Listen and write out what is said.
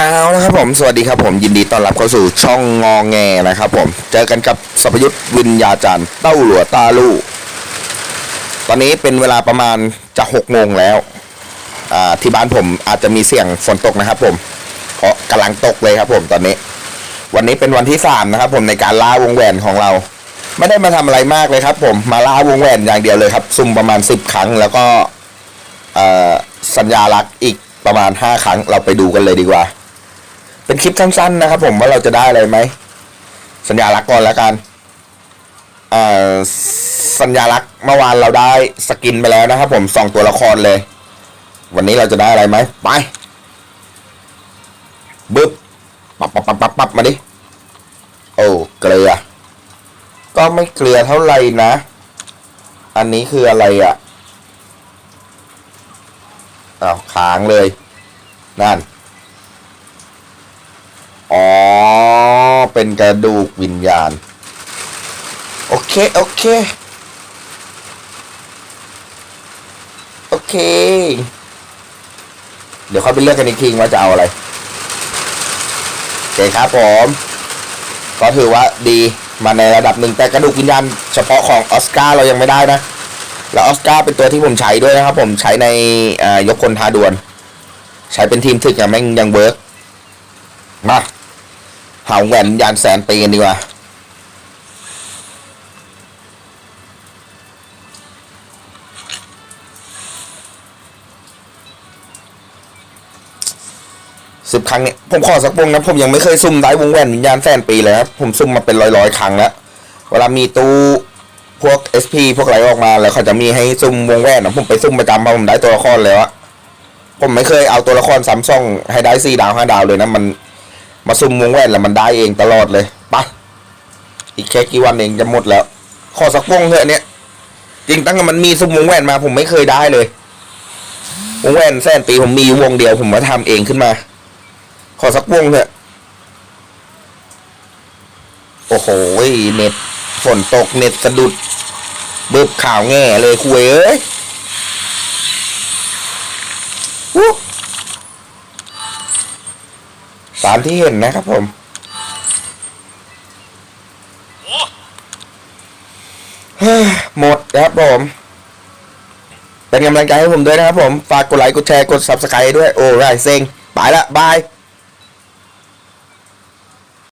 เอาละครับผมสวัสดีครับผมยินดีต้อนรับเข้าสู่ช่องงองแงนะครับผมเจอกันกับสัพยุทธวิญญาจารย์เต้าหลัวตาลู่ตอนนี้เป็นเวลาประมาณจะหกโมงแล้วอ่าที่บ้านผมอาจจะมีเสียงฝนตกนะครับผมเพราะกำลังตกเลยครับผมตอนนี้ วันนี้เป็นวันที่สามนะครับผมในการล่าวงแหวนของเรา ไม่ได้มาทำอะไรมากเลยครับ ผมมาล่าวงแหวนอย่างเดียวเลยครับซุ่มประมาณสิบครั้งแล้วก็สัญญาลักษณ์อีกประมาณห้าครั้งเราไปดูกันเลยดีกว่า เป็นคลิปสั้นๆนะครับ ผมว่าเราจะได้อะไรไหม สัญญาลักษณ์ก่อนแล้วกันสัญญาลักษณ์เมื่อวานเราได้สกินไปแล้วนะครับ ผมสองตัวละครเลย วันนี้เราจะได้อะไรไหมไปบึ๊บปับปับปับปับปับมาดิโอ้เกลือก็ไม่เกลือเท่าไหร่นะ อันนี้คืออะไรอะอ้าวค้างเลย นั่น อ๋อ เป็นกระดูกวิญญาณ โอเค โอเค โอเค เดี๋ยวเขาไปเลือกกันอีกทีว่าจะเอาอะไรโอเคครับผม ก็ถือว่าดีมาในระดับหนึ่งแต่กระดูกวิญญาณเฉพาะของออสการ์เรายังไม่ได้นะ แล้วออสการ์เป็นตัวที่ผมใช้ด้วยนะครับ ผมใช้ในยกคนท้าดวล ใช้เป็นทีมถึกอะแม่งยังเวิร์กมา หาแหวนยานแสนปีกันดีกว่าสิบครั้งเนี่ยผมขอสักวงนะผมยังไม่เคยซุ่มได้วงแหวนวิญญาณแสนปีเลยครับผมซุ่มมาเป็นร้อยร้อยๆครั้งแล้วเวลามีตู้พวก SP พวกอะไรออกมาแล้วเขาจะมีให้ซุ่มวงแหวนนะผมไปซุ่มประจำเพราะผมได้ตัวละครแล้วอะผมไม่เคยเอาตัวละครซ้ำซ่องให้ได้สี่ดาวห้าดาวเลยนะมัน มาซุ่มวงแหวนแล้วมันได้เองตลอดเลยไปะอีกแค่กี่วันเองจะหมดแล้ว ขอสักวงเถอะเนี่ยจริงตั้งแต่มันมีซุ่มวงแหวนมา ผมไม่เคยได้เลยวงแหวนแสนปีผมมีวงเดียวผมมาทำเองขึ้นมา ขอสักวงเถอะโอ้โหเน็ตฝนตกเน็ตสะดุดเบึบข่าวแง่เลยคุยเอ้ยวู้ ตามที่เห็นนะครับผม หมดครับผม เป็นกำลังใจให้ผมด้วยนะครับผม ฝากกดไลค์ กดแชร์ กด subscribe ด้วย โอ้ไรเซ็ง ไปละ บาย